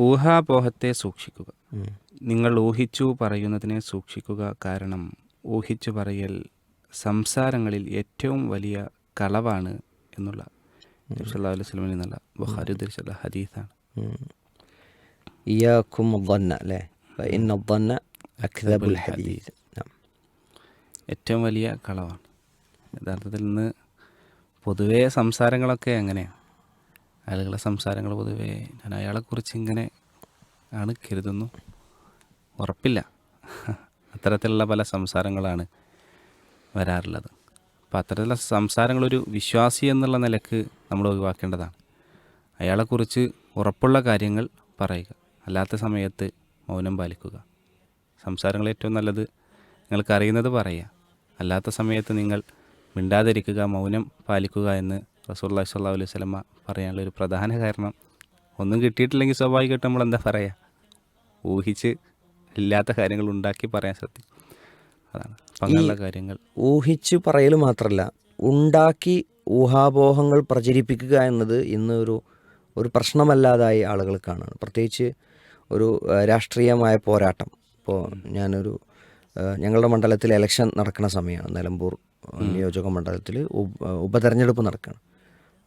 ഊഹാപോഹത്തെ സൂക്ഷിക്കുക. നിങ്ങൾ ഊഹിച്ചു പറയുന്നതിനെ സൂക്ഷിക്കുക കാരണം ഊഹിച്ചു പറയൽ സംസാരങ്ങളിൽ ഏറ്റവും വലിയ കളവാണ് എന്നുള്ള. അലൈഹി ഏറ്റവും വലിയ കളവാണ്. യഥാർത്ഥത്തിൽ നിന്ന് പൊതുവേ സംസാരങ്ങളൊക്കെ അങ്ങനെയാണ്. ആളുകളുടെ സംസാരങ്ങൾ പൊതുവേ ഞാൻ അയാളെക്കുറിച്ച് ഇങ്ങനെ ആണ് കരുതുന്നു. ഉറപ്പില്ല. അത്തരത്തിലുള്ള പല സംസാരങ്ങളാണ് വരാറുള്ളത്. അപ്പം അത്തരത്തിലുള്ള സംസാരങ്ങളൊരു വിശ്വാസി എന്നുള്ള നിലയ്ക്ക് നമ്മൾ ഒഴിവാക്കേണ്ടതാണ്. അയാളെക്കുറിച്ച് ഉറപ്പുള്ള കാര്യങ്ങൾ പറയുക. അല്ലാത്ത സമയത്ത് മൗനം പാലിക്കുക. സംസാരങ്ങൾ ഏറ്റവും നല്ലത് നിങ്ങൾക്കറിയുന്നത് പറയുക. അല്ലാത്ത സമയത്ത് നിങ്ങൾ മിണ്ടാതിരിക്കുക മൗനം പാലിക്കുക എന്ന് റസൂല്ലാ സ്വല്ലാ അലൈഹി സ്വലമ പറയാനുള്ള ഒരു പ്രധാന കാരണം ഒന്നും കിട്ടിയിട്ടില്ലെങ്കിൽ സ്വാഭാവികമായിട്ട് നമ്മൾ എന്താ പറയുക ഊഹിച്ച് ഇല്ലാത്ത കാര്യങ്ങൾ ഉണ്ടാക്കി പറയാൻ ശ്രദ്ധിക്കും. അതാണ്. അങ്ങനെയുള്ള കാര്യങ്ങൾ. ഊഹിച്ച് പറയൽ മാത്രമല്ല ഉണ്ടാക്കി ഊഹാപോഹങ്ങൾ പ്രചരിപ്പിക്കുക എന്നത് ഇന്ന് ഒരു ഒരു പ്രശ്നമല്ലാതായി ആളുകൾ കാണുകയാണ്. പ്രത്യേകിച്ച് ഒരു രാഷ്ട്രീയമായ പോരാട്ടം. ഇപ്പോൾ ഞാനൊരു ഞങ്ങളുടെ മണ്ഡലത്തിൽ ഇലക്ഷൻ നടക്കുന്ന സമയമാണ്. നിലമ്പൂർ നിയോജക മണ്ഡലത്തിൽ ഉപ- ഉപതെരഞ്ഞെടുപ്പ് നടക്കുകയാണ്.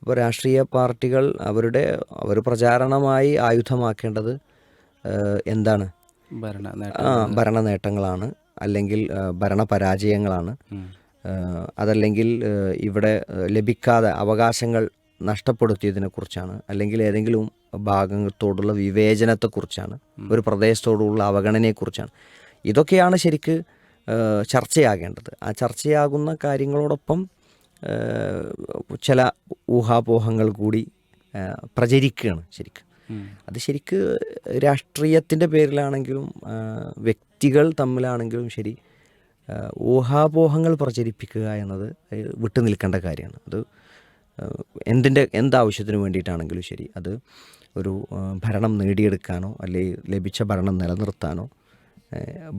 അപ്പോൾ രാഷ്ട്രീയ പാർട്ടികൾ അവരുടെ അവർ പ്രചാരണമായി ആയുധമാക്കേണ്ടത് എന്താണ്? ആ ഭരണ നേട്ടങ്ങളാണ് അല്ലെങ്കിൽ ആ, ഭരണ പരാജയങ്ങളാണ് അതല്ലെങ്കിൽ ഇവിടെ ലഭിക്കാതെ അവകാശങ്ങൾ നഷ്ടപ്പെടുത്തിയതിനെ കുറിച്ചാണ്. അല്ലെങ്കിൽ ഏതെങ്കിലും ഭാഗത്തോടുള്ള വിവേചനത്തെക്കുറിച്ചാണ്. ഒരു പ്രദേശത്തോടുള്ള അവഗണനയെക്കുറിച്ചാണ്. ഇതൊക്കെയാണ് ശരിക്ക് ചർച്ചയാകേണ്ടത്. ആ ചർച്ചയാകുന്ന കാര്യങ്ങളോടൊപ്പം ചില ഊഹാപോഹങ്ങൾ കൂടി പ്രചരിക്കുകയാണ് ശരിക്കും. അത് ശരിക്ക് രാഷ്ട്രീയത്തിന്റെ പേരിലാണെങ്കിലും വ്യക്തികൾ തമ്മിലാണെങ്കിലും ശരി ഊഹാപോഹങ്ങൾ പ്രചരിപ്പിക്കുക എന്നത് വിട്ടു നിൽക്കേണ്ട കാര്യമാണ്. അത് എന്തിന്റെ എന്താവശ്യത്തിന് വേണ്ടിയിട്ടാണെങ്കിലും ശരി അത് ഒരു ഭരണം നേടിയെടുക്കാനോ അല്ലെങ്കിൽ ലഭിച്ച ഭരണം നിലനിർത്താനോ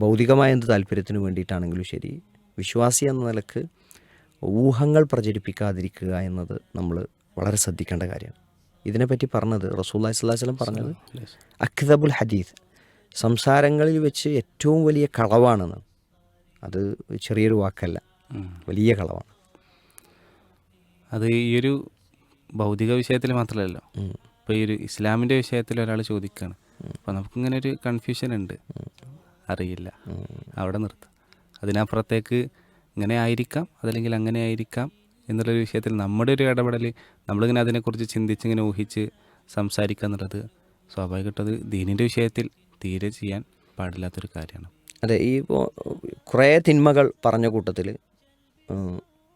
ഭൗതികമായ എന്ത് താല്പര്യത്തിന് വേണ്ടിയിട്ടാണെങ്കിലും ശരി വിശ്വാസി എന്ന നിലയ്ക്ക് ഊഹങ്ങൾ പ്രചരിപ്പിക്കാതിരിക്കുക എന്നത് നമ്മൾ വളരെ ശ്രദ്ധിക്കേണ്ട കാര്യമാണ് ഇതിനെപ്പറ്റി പറഞ്ഞത് റസൂല്ലാ സ്വല്ലല്ലാഹു അലൈഹി വസല്ലം പറഞ്ഞത് അഖിതബുൽ ഹദീദ് സംസാരങ്ങളിൽ വെച്ച് ഏറ്റവും വലിയ കളവാണെന്ന്. അത് ചെറിയൊരു വാക്കല്ല. വലിയ കളവാണ്. അത് ഈ ഒരു ഭൗതിക വിഷയത്തിൽ മാത്രമല്ലല്ലോ. ഇപ്പൊ ഇപ്പോൾ ഈ ഒരു ഇസ്ലാമിന്റെ വിഷയത്തിൽ ഒരാൾ ചോദിക്കുകയാണ് അപ്പോൾ നമുക്കിങ്ങനെ ഒരു കൺഫ്യൂഷൻ ഉണ്ട്. അറിയില്ല. അവിടെ നിർത്താം. അതിനപ്പുറത്തേക്ക് ഇങ്ങനെ ആയിരിക്കാം അതല്ലെങ്കിൽ അങ്ങനെ ആയിരിക്കാം എന്നുള്ളൊരു വിഷയത്തിൽ നമ്മുടെ ഒരു ഇടപെടൽ നമ്മളിങ്ങനെ അതിനെക്കുറിച്ച് ചിന്തിച്ചിങ്ങനെ ഊഹിച്ച് സംസാരിക്കുക എന്നുള്ളത് സ്വാഭാവികമായിട്ടും അത് ദീനിന്റെ വിഷയത്തിൽ തീരെ ചെയ്യാൻ പാടില്ലാത്തൊരു കാര്യമാണ്. അതെ ഈ കുറേ തിന്മകൾ പറഞ്ഞ കൂട്ടത്തിൽ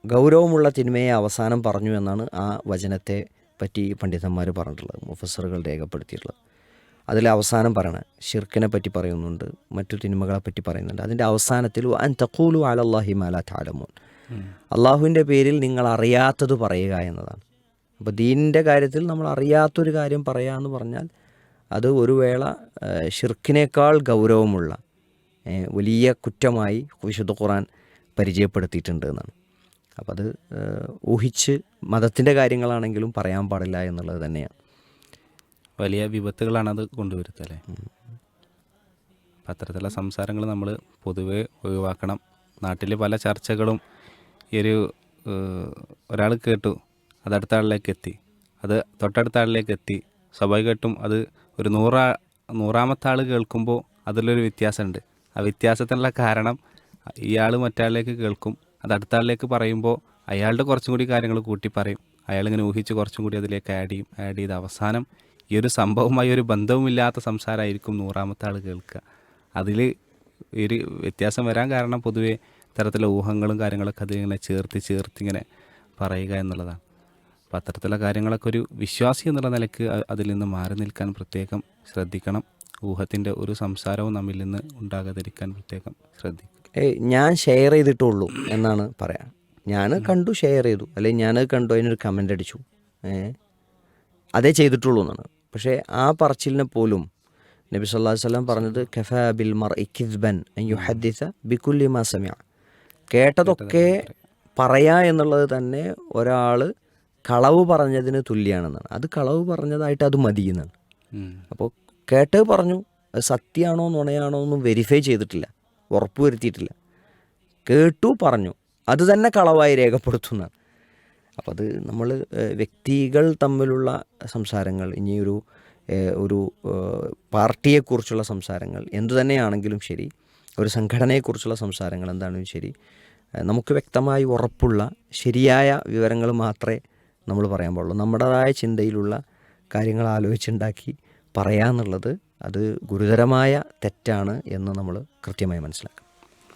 ഗൗരവമുള്ള തിന്മയെ അവസാനം പറഞ്ഞു എന്നാണ് ആ വചനത്തെ പറ്റി പണ്ഡിതന്മാർ പറഞ്ഞിട്ടുള്ളത് മുഫസറുകൾ രേഖപ്പെടുത്തിയിട്ടുള്ളത്. അതിൽ അവസാനം പറയണം ഷിർക്കിനെ പറ്റി പറയുന്നുണ്ട് മറ്റു തിന്മകളെ പറ്റി പറയുന്നുണ്ട്. അതിന്റെ അവസാനത്തിൽ അൻ തഖൂലു അലല്ലാഹി മാല താലമോൻ അള്ളാഹുവിന്റെ പേരിൽ നിങ്ങൾ അറിയാത്തത് പറയുക എന്നതാണ്. അപ്പോൾ ദീനിന്റെ കാര്യത്തിൽ നമ്മൾ അറിയാത്തൊരു കാര്യം പറയുക എന്ന് പറഞ്ഞാൽ അത് ഒരു വേള ഷിർക്കിനേക്കാൾ ഗൗരവമുള്ള വലിയ കുറ്റമായി വിശുദ്ധ ഖുറാൻ പരിചയപ്പെടുത്തിയിട്ടുണ്ട് എന്നാണ്. അപ്പോൾ അത് ഊഹിച്ച് മതത്തിന്റെ കാര്യങ്ങളാണെങ്കിലും പറയാൻ പാടില്ല എന്നുള്ളത് തന്നെയാണ്. വലിയ വിപത്തുകളാണ് അത് കൊണ്ടുവരുന്നത് അല്ലേ? അപ്പം അത്തരത്തിലുള്ള സംസാരങ്ങൾ നമ്മൾ പൊതുവെ ഒഴിവാക്കണം. നാട്ടിൽ പല ചർച്ചകളും ഈ ഒരു ഒരാൾ കേട്ടു അത് അടുത്ത ആളിലേക്ക് എത്തി. അത് തൊട്ടടുത്ത ആളിലേക്ക് എത്തി. സ്വാഭാവികമായിട്ടും അത് ഒരു നൂറാ നൂറാമത്തെ ആൾ കേൾക്കുമ്പോൾ അതിലൊരു വ്യത്യാസമുണ്ട്. ആ വ്യത്യാസത്തിനുള്ള കാരണം ഇയാൾ മറ്റാളിലേക്ക് കേൾക്കും. അത് അടുത്ത ആളിലേക്ക് പറയുമ്പോൾ അയാളുടെ കുറച്ചും കൂടി കാര്യങ്ങൾ കൂട്ടി പറയും അയാളിങ്ങനെ ഊഹിച്ച് കുറച്ചും കൂടി അതിലേക്ക് ആഡ് ചെയ്യും. ആഡ് ചെയ്ത് അവസാനം ഈ ഒരു സംഭവമായി ഒരു ബന്ധവുമില്ലാത്ത സംസാരമായിരിക്കും നൂറാമത്തെ ആൾ കേൾക്കുക. അതിൽ ഒരു വ്യത്യാസം വരാൻ കാരണം പൊതുവേ ഇത്തരത്തിലുള്ള ഊഹങ്ങളും കാര്യങ്ങളൊക്കെ അതിങ്ങനെ ചേർത്ത് ചേർത്ത് ഇങ്ങനെ പറയുക എന്നുള്ളതാണ്. അപ്പം അത്തരത്തിലുള്ള കാര്യങ്ങളൊക്കെ ഒരു വിശ്വാസി എന്നുള്ള നിലയ്ക്ക് അതിൽ നിന്ന് മാറി നിൽക്കാൻ പ്രത്യേകം ശ്രദ്ധിക്കണം. ഊഹത്തിന്റെ ഒരു സംസാരവും നമ്മിൽ നിന്ന് ഉണ്ടാകാതിരിക്കാൻ പ്രത്യേകം ശ്രദ്ധിക്കും ഏയ് ഞാൻ ഷെയർ ചെയ്തിട്ടുള്ളൂ എന്നാണ് പറയാം. ഞാൻ കണ്ടു ഷെയർ ചെയ്തു. അല്ലെങ്കിൽ ഞാനത് കണ്ടു അതിനൊരു കമന്റ് അടിച്ചു. ഏ അതേ ചെയ്തിട്ടുള്ളൂ എന്നാണ്. പക്ഷേ ആ പറച്ചിലിനെ പോലും നബി സല്ലല്ലാഹു വല്ലം പറഞ്ഞത് കഫാ ബിൽ മർ ഇക്കിദ്ബൻ യുഹദ്ദിസ ബിക്കുല്ലി മാ സമിഅ കേട്ടതൊക്കെ പറയാ എന്നുള്ളത് തന്നെ ഒരാൾ കളവ് പറഞ്ഞതിന് തുല്യമാണെന്നാണ് അത് കളവ് പറഞ്ഞതായിട്ട് അത് മതി എന്നാണ്. അപ്പോൾ കേട്ടത് പറഞ്ഞു അത് സത്യമാണോ നുണയാണോ ഒന്നും വെരിഫൈ ചെയ്തിട്ടില്ല ഉറപ്പ് വരുത്തിയിട്ടില്ല കേട്ടു പറഞ്ഞു അത് തന്നെ കളവായി രേഖപ്പെടുത്തുന്നതാണ്. അപ്പോൾ അത് നമ്മൾ വ്യക്തികൾ തമ്മിലുള്ള സംസാരങ്ങൾ ഇനിയൊരു ഒരു പാർട്ടിയെക്കുറിച്ചുള്ള സംസാരങ്ങൾ എന്തു തന്നെയാണെങ്കിലും ശരി ഒരു സംഘടനയെക്കുറിച്ചുള്ള സംസാരങ്ങൾ എന്താണെങ്കിലും ശരി നമുക്ക് വ്യക്തമായി ഉറപ്പുള്ള ശരിയായ വിവരങ്ങൾ മാത്രമേ നമ്മൾ പറയാൻ പാടുള്ളൂ. നമ്മുടേതായ ചിന്തയിലുള്ള കാര്യങ്ങൾ ആലോചിച്ചുണ്ടാക്കി പറയാന്നുള്ളത് അത് ഗുരുതരമായ തെറ്റാണ് എന്ന് നമ്മൾ കൃത്യമായി മനസ്സിലാക്കണം.